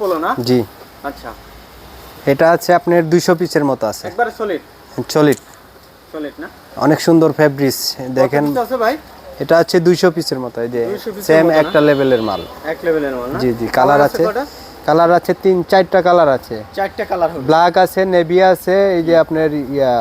Polo না? জি। আচ্ছা। এটা আছে আপনার দুইশো পিসের মতো আছে। একবারে সলিড চলিট সলিড না? অনেক সুন্দর ফেব্রিক্স দেখেন। আছে ভাই? এটা আছে দুইশো পিসের মতো এই যে 200 সেম একটা লেভেলের মাল। এক লেভেলের মাল না? জি জি কালার আছে? কালার আছে তিন চারটা কালার আছে। চারটা কালার হবে। ব্ল্যাক আছে নেভি আছে এই যে আপনার ইয়া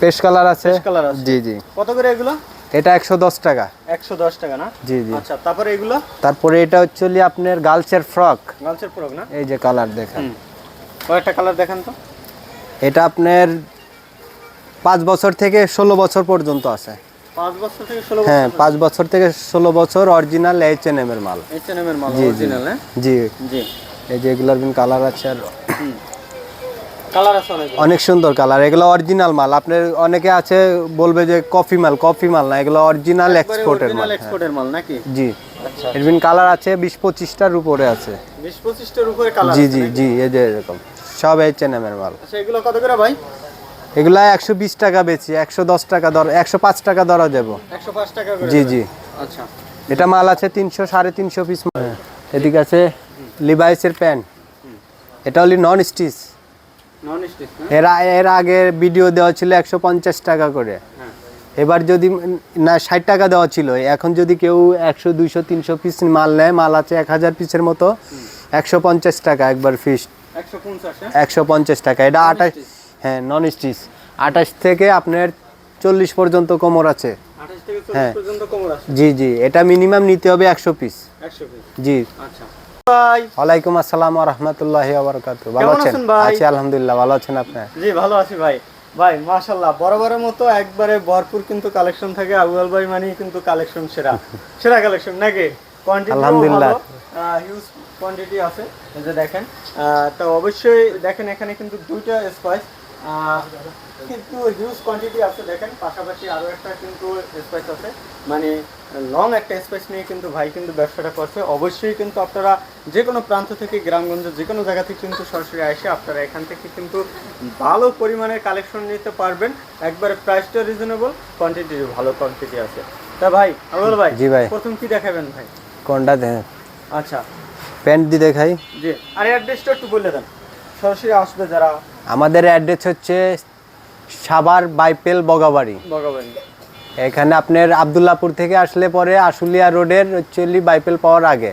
পেস্ট কালার আছে। জি জি। কত করে এগুলো? এটা একশো দশ টাকা। একশো দশ টাকা না? জি জি। আচ্ছা তারপরে এগুলো? তারপরে এটা হচ্ছে আপনার গার্লসের ফ্রক। গার্লসের প্রোগ না? এই যে কালার দেখেন। কয়েকটা কালার দেখান তো। এটা আপনার পাঁচ বছর থেকে ষোলো বছর পর্যন্ত আছে। পাঁচ বছর থেকে ষোলো হ্যাঁ পাঁচ বছর থেকে ষোলো বছর অরিজিনাল এইচ এন এম এর মাল। এইচ এন এম এর মাল অরিজিনাল হ্যাঁ? জি। জি। এই যে এগুলোর কালার আছে আর অনেক অনেক সুন্দর কালার এগুলো অরিজিনাল মাল। আপনার অনেকে আছে বলবে যে কফি মাল কফি মাল না এগুলো অরিজিনাল এক্সপোর্টের মাল। হ্যাঁ। এক্সপোর্টের মাল নাকি? জি। আচ্ছা এর কালার আছে বিশ পঁচিশটার উপরে আছে। বিশ পঁচিশটার উপরে কালার জি জি জি এই যে এরকম। সব এইচ এন এম এর মাল। আচ্ছা এগুলো কত করে ভাই? এগুলা একশো বিশ টাকা বেচি একশো দশ টাকা দর একশো পাঁচ টাকা দরা যাব একশো পাঁচ টাকা করে জি জি। আচ্ছা। এটা মাল আছে তিনশো সাড়ে তিনশো পিস এদিকে আছে লিভাইসের প্যান্ট। এটা হলি নন স্টিচ এর এর আগে ভিডিও দেওয়া ছিল একশো পঞ্চাশ টাকা করে। হ্যাঁ। এবার যদি না ষাট টাকা দেওয়া ছিল এখন যদি কেউ একশো দুইশো তিনশো পিস মাল নেয় মাল আছে এক হাজার পিসের মতো একশো পঞ্চাশ টাকা একবার ফিস একশো পঞ্চাশ হ্যাঁ? একশো পঞ্চাশ টাকা। এটা আঠাশ হ্যাঁ নন স্টিচ আঠাশ থেকে আপনার চল্লিশ পর্যন্ত কোমর আছে। হ্যাঁ। জি জি। এটা মিনিমাম নিতে হবে একশো পিস একশো পিস জি। আচ্ছা। ভাই। ওয়ালাইকুম আসসালাম রহমতুল্লাহ আবরকাত ভালো আছেন? আছেন আছি আলহামদুলিল্লাহ ভালো আছেন আপনি? জি ভালো আছি ভাই। ভাই মাশাল্লাহ বরাবরের মতো একবারে ভরপুর কিন্তু কালেকশন থাকে। আবুয়াল ভাই মানে কিন্তু কালেকশন সেরা। সেরা কালেকশন নাকি? কোয়ান্টিটি আলহামদুলিল্লাহ। হিউজ কোয়ান্টিটি আছে। যে দেখেন তো অবশ্যই দেখেন এখানে কিন্তু দুইটা স্পাইস কিন্তু হিউজ কোয়ান্টিটি আছে দেখেন পাশাপাশি আরও একটা কিন্তু স্পাইস আছে। মানে লং একটা স্পেস নিয়ে কিন্তু ভাই কিন্তু ব্যবসাটা করছে। অবশ্যই কিন্তু আপনারা যে কোনো প্রান্ত থেকে গ্রামগঞ্জ যে কোনো জায়গা থেকে কিন্তু সরাসরি এসে আপনারা এখান থেকে কিন্তু ভালো পরিমাণের কালেকশন নিতে পারবেন। একবারে প্রাইসটা রিজনেবল কোয়ান্টিটি ভালো কোয়ান্টিটি আছে। তা ভাই আবুল ভাই জি ভাই। প্রথম কি দেখাবেন ভাই? কোনটা দেন আচ্ছা। প্যান্ট দিয়ে দেখাই। জি আর অ্যাড্রেসটা একটু বলে দেন। সরাসরি আসবে যারা আমাদের অ্যাড্রেস হচ্ছে সাভার বাইপেল বগাবাড়ি। এখানে আপনার আবদুল্লাপুর থেকে আসলে পরে আশুলিয়া রোডের হচ্ছে বাইপেল পাওয়ার আগে।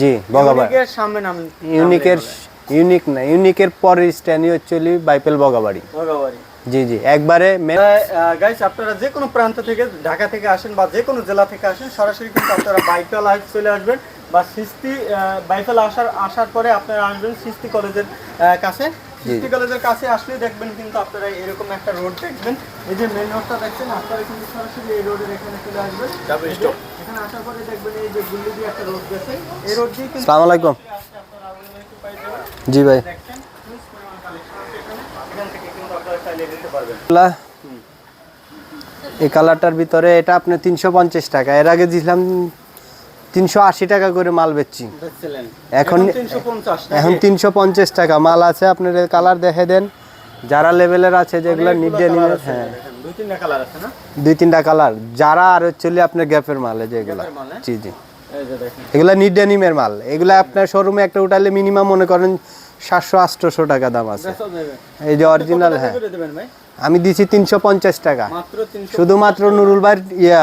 জি বগাবাড়ি। ইউনিকের সামনে নাম ইউনিকের ইউনিক না ইউনিকের পরের স্ট্যান্ডই হচ্ছে বাইপেল বগাবাড়ি। জি জি একবারে গাইস আপনারা যে কোনো প্রান্ত থেকে ঢাকা থেকে আসেন বা যে কোনো জেলা থেকে আসেন সরাসরি কিন্তু আপনারা বাইপাল চলে আসবেন বা সিস্তি বাইপাল আসার আসার পরে আপনারা আসবেন সিস্তি কলেজের কাছে। কলেজের কাছে আসলে দেখবেন কিন্তু আপনারা এরকম একটা রোড দেখবেন। এই যে মেন রোডটা দেখছেন আপনারা কিন্তু সরাসরি এই রোডের এখানে চলে আসবেন। এখানে আসার পরে দেখবেন এই যে গুল্লি দিয়ে একটা রোড গেছে। এই রোড দিয়ে কিন্তু সালাম আলাইকুম। জি ভাই। এই কালারটার ভিতরে এটা আপনার তিনশো পঞ্চাশ টাকা। এর আগে দিছিলাম তিনশো আশি টাকা করে মাল বেচছি। এখন- এখন তিনশো পঞ্চাশ টাকা। মাল আছে আপনার কালার দেখে দেন। যারা লেভেলের আছে যেগুলো নিড ডে নিয়ে হ্যাঁ। দুই তিনটা কালার যারা আর হচ্ছে আপনার গ্যাপের মাল যেগুলো হ্যাঁ? জি জি। এগুলো নিড ডেনিমের মাল। এগুলো আপনার শোরুমে একটা উঠালে মিনিমাম মনে করেন সাতশো আটশোশো টাকা দাম আছে। এই যে অরিজিনাল হ্যাঁ। আমি দিছি তিনশো পঞ্চাশ টাকা। শুধুমাত্র নুরুল ভাইয়ের ইয়া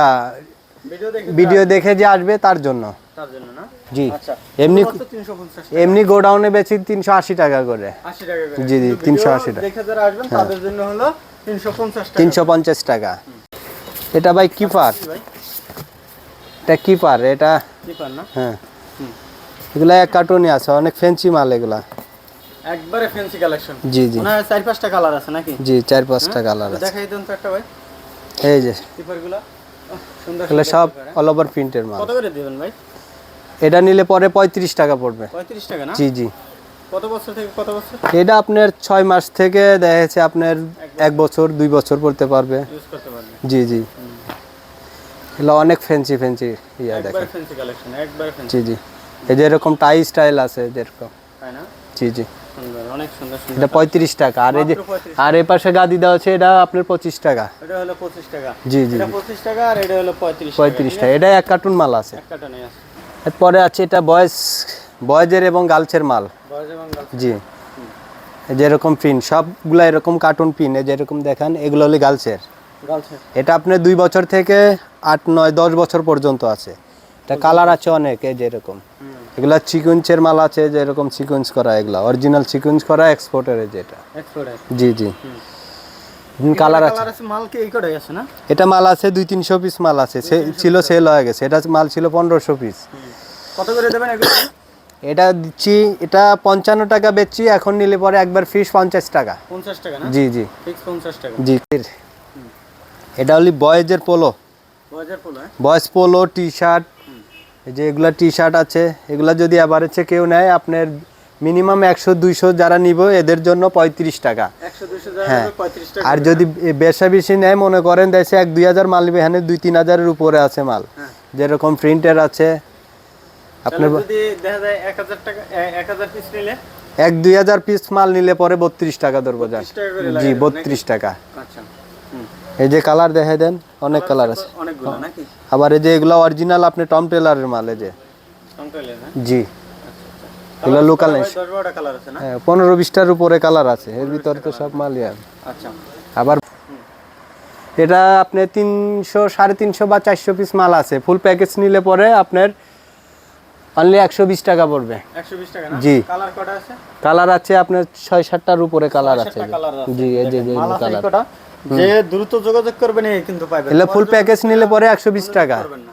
ভিডিও দেখে যে আসবে। তার জন্য। জি। আচ্ছা এমনি গোডাউনে বেচি তিনশো আশি টাকা করে। জি, জি, কিন্তু 380 ভিডিও টাকা। দেখে যারা আসবেন তাদের জন্য হলো তিনশো টাকা। তিনশো পঞ্চাশ টাকা। এটা ভাই কিপার। এটা কিপার এটা হ্যাঁ। এগুলা এক কার্টুনই আছে অনেক ফ্যান্সি মাল এগুলা। একবারে ফ্যান্সি কালেকশন জি জি। চার পাঁচটা কালার আছে নাকি? জি চার পাঁচটা কালার আছে। দেখাই দেন তো একটা ভাই। এই যে। এগুলো সব? অল ওভার প্রিন্টের মাল। কত করে দিবেন ভাই? এটা নিলে পরে পঁয়ত্রিশ টাকা পড়বে। পঁয়ত্রিশ টাকা না? জি জি। কত বছর থেকে কত বছর? এটা আপনার ছয় মাস থেকে দেখা যাচ্ছে আপনার এক বছর দুই বছর পড়তে পারবে। ইউজ করতে পারবেন জি জি। এগুলো অনেক ফ্যান্সি ফ্যান্সি ইয়া একবার দেখেন। ফ্যান্সি কালেকশন একবার ফ্যান্সি জি জি। এই যে এরকম টাই স্টাইল আছে যেরকম তাই না? জি জি। সুন্দর অনেক সুন্দর সুন্দর এটা পঁয়ত্রিশ টাকা। আর এই যে মাত্র 35 আর এই পাশে গাদি দেওয়া আছে এটা আপনার পঁচিশ টাকা। এটা হলো পঁচিশ টাকা। জি জি এটা পঁচিশ টাকা আর এটা হলো পঁয়ত্রিশ পঁয়ত্রিশ টাকা। এটা এক কার্টুন মাল আছে। আছে। এরপরে আছে এটা বয়েজ বয়েজের এবং গার্লসের মাল। এবং জি। যেরকম প্রিন্ট সবগুলো এরকম কার্টুন প্রিন্ট যেরকম দেখান এগুলো হলো গার্লসের এটা আপনার দুই বছর থেকে আট নয় দশ বছর পর্যন্ত আছে। এটা কালার আছে অনেক এই যেরকম এগুলা সিকুয়েন্সের মাল আছে যেরকম সিকুয়েন্স করা এগুলা অরিজিনাল সিকুয়েন্স করা এক্সপোর্টের যেটা জি জি। কালার আছে। মাল কি এই আছে না? এটা মাল আছে দুই তিনশো পিস মাল আছে সে- ছিল সেল হয়ে গেছে এটা মাল ছিল পনেরোশো পিস কত করে দেবেন এটা দিচ্ছি এটা পঞ্চান্ন টাকা বেচছি এখন নিলে পরে একবার ফিস পঞ্চাশ টাকা। পঞ্চাশ টাকা জি জি। পঞ্চাশ টাকা। জি এটা হলি বয়েজের polo boys polo T shirt এই যে এগুলা টি শার্ট আছে এগুলা যদি আবার অ্যাভারেজে কেউ নেয় আপনার মিনিমাম একশো দুইশো যারা নিব এদের জন্য পঁয়ত্রিশ টাকা। হ্যাঁ। আর যদি বেশা বেশি নেয় মনে করেন দেশে এক দুই হাজার মাল নিবে এখানে দুই তিন হাজারের উপরে আছে মাল। হ্যাঁ। যেরকম প্রিন্টের আছে আপনার এক দুই হাজার পিস মাল নিলে পরে বত্রিশ টাকা ধরবো যান 30 টাকা করে জি বত্রিশ টাকা। আচ্ছা। এই যে কালার দেখাই দেন অনেক কালার আছে। আবার এই যে এগুলো অরিজিনাল আপনি টম টেলারের মাল এই যে। জি। এগুলো লোকাল নেই। দশ বারোটা কালার আছে না? হ্যাঁ পনেরো বিশটার উপরে কালার আছে। এর ভিতরে তো সব মালই আচ্ছা। আবার এটা আপনি তিনশো সাড়ে তিনশো বা চারশো পিস মাল আছে। ফুল প্যাকেজ নিলে পরে আপনার অনলি একশো বিশ টাকা পড়বে। জি। কালার আছে? আপনার ছয় সাতটার উপরে কালার আছে। জি এই যে কালার। যে দ্রুত যোগাযোগ করবেন কিন্তু পাইবেন এগুলো ফুল প্যাকেজ নিলে পরে একশো বিশ টাকা। করবেন না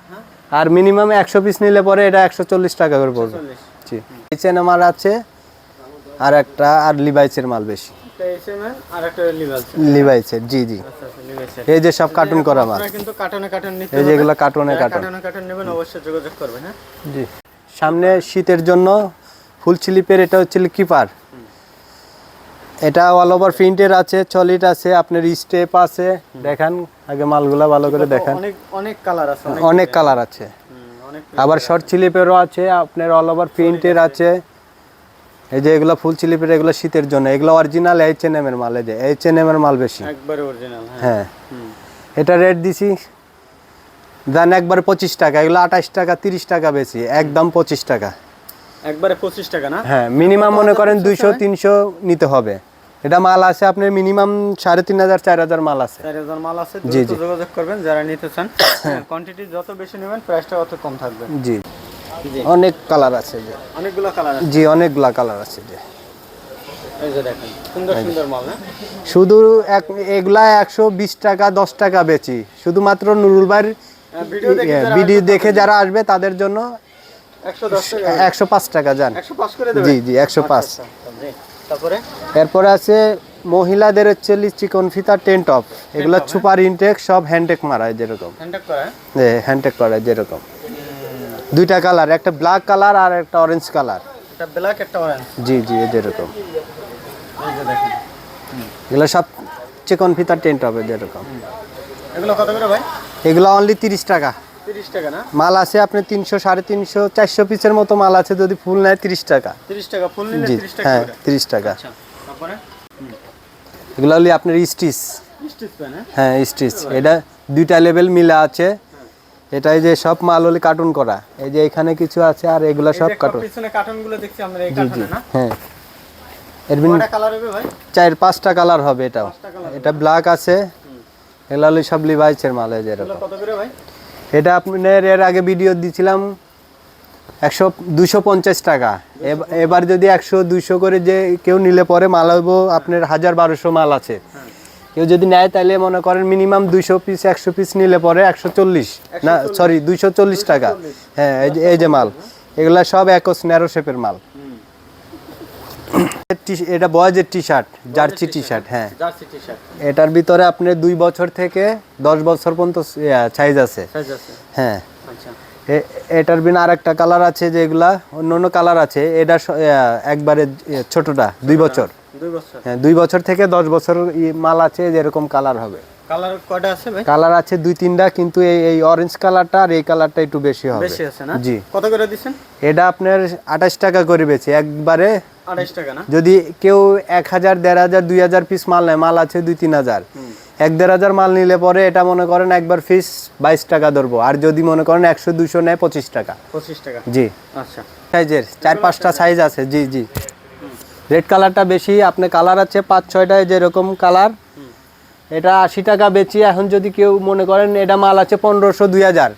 আর মিনিমাম একশো পিস নিলে পরে এটা একশো চল্লিশ টাকা করে পড়বে। জি। কিচেন আমার আছে আর একটা আর লিভাইসের মাল বেশি। একটা এসএমএল আর একটা লিভাল লিভাইসের জি জি। লিভাইসের এই যে সব কার্টুন করা মাল। কিন্তু কার্টনে কার্টন নিতে এই যে এগুলো কার্টুনে কার্টুন কার্টনে কার্টন নেবেন অবশ্যই যোগাযোগ করবেন হ্যাঁ? জি। সামনে শীতের জন্য ফুল স্লিপের এটা হচ্ছে কিপার এটা অল ওভার প্রিন্টের আছে চলিট আছে আপনার স্টেপ আছে। দেখান আগে মালগুলা ভালো করে দেখান। অনেক অনেক কালার আছে অনেক কালার আছে। আবার শর্ট স্লিপেরও আছে আপনার অল ওভার প্রিন্টের আছে। এই যে এগুলো ফুল স্লিপের এগুলো শীতের জন্য। এগুলো অরিজিনাল এইচ এন এম এর মাল এই যে এইচ এন এম এর মাল বেশি। একবারে অরিজিনাল হ্যাঁ। হ্যাঁ। এটা রেট দিছি দেন একবার পঁচিশ টাকা এগুলো আঠাশ টাকা তিরিশ টাকা বেশি একদম পঁচিশ টাকা। একবারে পঁচিশ টাকা না? হ্যাঁ মিনিমাম মনে করেন দুইশো তিনশো নিতে হবে। এটা মাল আছে আপনার মিনিমাম সাড়ে তিন হাজার চার হাজার মাল আছে। চার হাজার মাল আছে জি, দ্রুত যোগাযোগ করবেন যারা নিতে চান। কোয়ান্টিটি যত বেশি নেবেন প্রাইসটা অত কম থাকবে। জি। জি। অনেক কালার আছে যে। অনেকগুলো কালার আছে। জি অনেকগুলা কালার আছে যে। হ্যাঁ শুধু এক এগুলা একশো বিশ টাকা দশ টাকা বেচি। শুধুমাত্র নুরুল ভাইয়ের হ্যাঁ, ভিডিও দেখে যারা ভিডিও দেখে যারা আসবে তাদের জন্য একশো পাঁচ টাকা যান। জি জি একশো পাঁচ। আচ্ছা, আচ্ছা, জি। তারপরে? এরপরে আছে মহিলাদের হচ্ছে চিকন ফিতা টেন টপ। এগুলা সুপার ইনটেক সব হ্যান্ডটেক মারায় যেরকম। হ্যান্ডটেক করা? হ্যাঁ? যেরকম। দুইটা কালার একটা ব্ল্যাক কালার আর একটা অরেঞ্জ কালার। একটা ব্ল্যাক একটা অরেঞ্জ। জি জি যেরকম। এগুলো সব চিকন ফিতা টেন যেরকম। এগুলো কত করে ভাই? এগুলো অনলি তিরিশ টাকা। টাকা না? মাল আছে আপনি তিনশো সাড়ে তিনশো চারশো পিসের মতো মাল আছে যদি ফুল নেয় তিরিশ টাকা। তিরিশ টাকা ফুল জি হ্যাঁ তিরিশ টাকা। আচ্ছা তারপরে? এগুলো হলি আপনার স্টিচ। হ্যাঁ? হ্যাঁ স্টিচ। এটা দুইটা লেভেল মিলা আছে। এটাই যে সব মাল হলি কার্টুন করা। এই যে এখানে কিছু আছে আর এগুলো সব কার্টুন পিছনে কার্টন দেখছি আমরা এই জি জি না? হ্যাঁ। এর কালার হবে ভাই? চার পাঁচটা কালার হবে এটাও। এটা ব্ল্যাক আছে। এগুলো হলি সব লিভাইসের মাল এই যে এরকম। কত করে ভাই? এটা আপনার এর আগে ভিডিও দিছিলাম একশো দুশো পঞ্চাশ টাকা। এবার যদি একশো দুইশো করে যে কেউ নিলে পরে মাল হইব আপনার হাজার বারোশো মাল আছে। কেউ যদি নেয় তাহলে মনে করেন মিনিমাম দুইশো পিস একশো পিস নিলে পরে একশো চল্লিশ। না সরি দুইশো চল্লিশ টাকা। হ্যাঁ এই যে- মাল। এগুলা সব একস ন্যারো শেপের মাল। এটা বয়েজের T shirt jersey T shirt হ্যাঁ। এটার ভিতরে আপনার দুই বছর থেকে দশ বছর পর্যন্ত সাইজ আছে। হ্যাঁ। আচ্ছা। এটার বিনা আর একটা কালার আছে যেগুলা অন্য অন্য কালার আছে এটা একবারে ছোটটা দুই বছর। দুই বছর। হ্যাঁ দুই বছর থেকে দশ বছর মাল আছে যেরকম কালার হবে। কালার কয়টা আছে ভাই? কালার আছে দুই তিনটা কিন্তু এই এই অরেঞ্জ কালারটা আর এই কালারটা একটু বেশি হবে। বেশি আছে না? জি। কত করে দিচ্ছেন এটা আপনার আঠাশ টাকা করে বেছে একবারে আড়াইশ টাকা না? যদি কেউ এক হাজার দেড় হাজার দুই হাজার পিস মাল নেয় মাল আছে দুই তিন হাজার। এক দেড় হাজার মাল নিলে পরে এটা মনে করেন একবার ফিস বাইশ টাকা ধরবো আর যদি মনে করেন একশো দুশো নেয় পঁচিশ টাকা। পঁচিশ টাকা? জি। আচ্ছা। সাইজের চার পাঁচটা সাইজ আছে জি জি। রেড কালারটা বেশি আপনি কালার আছে পাঁচ ছয়টায় যেরকম কালার এটা আশি টাকা বেচি এখন যদি কেউ মনে করেন এটা মাল আছে পনেরোশো দুই হাজার।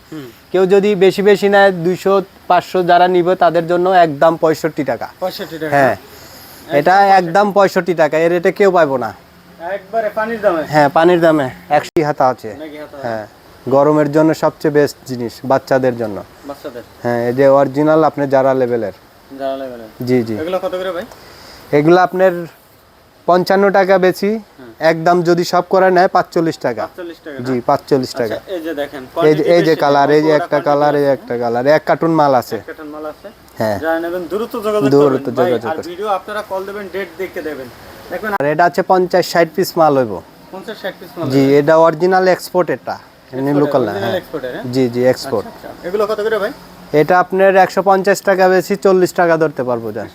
কেউ যদি বেশি বেশি নেয় দুইশো পাঁচশো যারা নিবে তাদের জন্য একদম পঁয়ষট্টি টাকা। হ্যাঁ এটা একদম পঁয়ষট্টি টাকা এর রেটে কেউ পাইবো না। একবারে পানির দামে? হ্যাঁ পানির দামে একশো হাতা আছে। হ্যাঁ গরমের জন্য সবচেয়ে বেস্ট জিনিস বাচ্চাদের জন্য। হ্যাঁ এই যে অরিজিনাল আপনি যারা লেভেলের যারা লেভেলের জি জি। এগুলো কত করে ভাই? এগুলো আপনার পঞ্চান্ন টাকা বেচি একদম যদি সব করা নেয় পাঁচচল্লিশ টাকা। জি পাঁচচল্লিশ টাকা। আচ্ছা, এই যে এই যে কালার এই যে একটা কালার এই একটা কালার এক কার্টুন মাল আছে। হ্যাঁ। দ্রুত যোগাযোগ ভিডিও আপনারা কল দেবেন ডেট দেখে দেবেন। আর এটা আছে পঞ্চাশ ষাট পিস মাল হইব। জি এটা অরিজিনাল এক্সপোর্ট এটা। এমনি লোকাল না হ্যাঁ। জি জি এক্সপোর্ট আচ্ছা। এগুলো কত করে ভাই? এটা আপনার একশো পঞ্চাশ টাকা বেশি চল্লিশ টাকা ধরতে পারব যান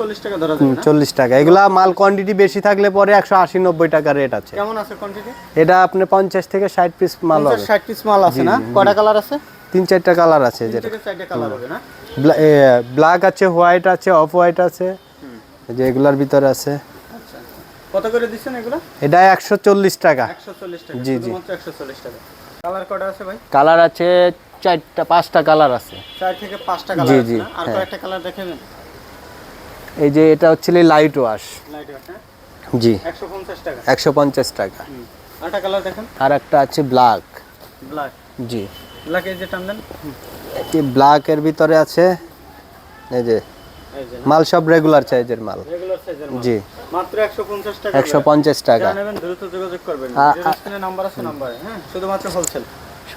চল্লিশ টাকা ধরা যাবে না? চল্লিশ টাকা। এগুলা মাল কোয়ান্টিটি বেশি থাকলে পরে একশো আশি নব্বই টাকা রেট আছে। কেমন আছে কোয়ান্টিটি এটা আপনি পঞ্চাশ থেকে ষাট পিস মাল হবে। ষাট পিস মাল আছে না? কয়টা কালার আছে? তিন চারটা কালার আছে যেটা। থেকে চারটে কালার হবে না? ব্ল্যাক আছে হোয়াইট আছে অফ হোয়াইট আছে। যে এগুলার ভিতরে আছে। আচ্ছা। কত করে দিচ্ছেন এগুলো? এটা একশো চল্লিশ টাকা। একশো চল্লিশ টাকা। জি, জি। একশো চল্লিশ টাকা। কালার কটা আছে ভাই? কালার আছে চারটা পাঁচটা কালার আছে। চার থেকে পাঁচটা কালার আছে জি, না? আর হ্যাঁ। কয়েকটা কালার দেখাবেন এই যে এটা হচ্ছে লাইট ওয়াশ লাইট আছে জি। একশো পঞ্চাশ টাকা। একশো পঞ্চাশ টাকা। হুম। আরেকটা কালার দেখেন। আর একটা আছে ব্ল্যাক ব্ল্যাক জি। ব্ল্যাক এই যে টান দেন এই ব্ল্যাকের ভিতরে আছে এই যে মাল সব রেগুলার সাইজের মাল। রেগুলার সাইজের মাল। জি। মাত্র একশো পঞ্চাশ টাকা একশো পঞ্চাশ টাকা। যারা নেবেন দ্রুত যোগাযোগ করবেন। স্ক্রিনে নাম্বার আছে নাম্বারে হ্যাঁ? শুধুমাত্র হোলসেল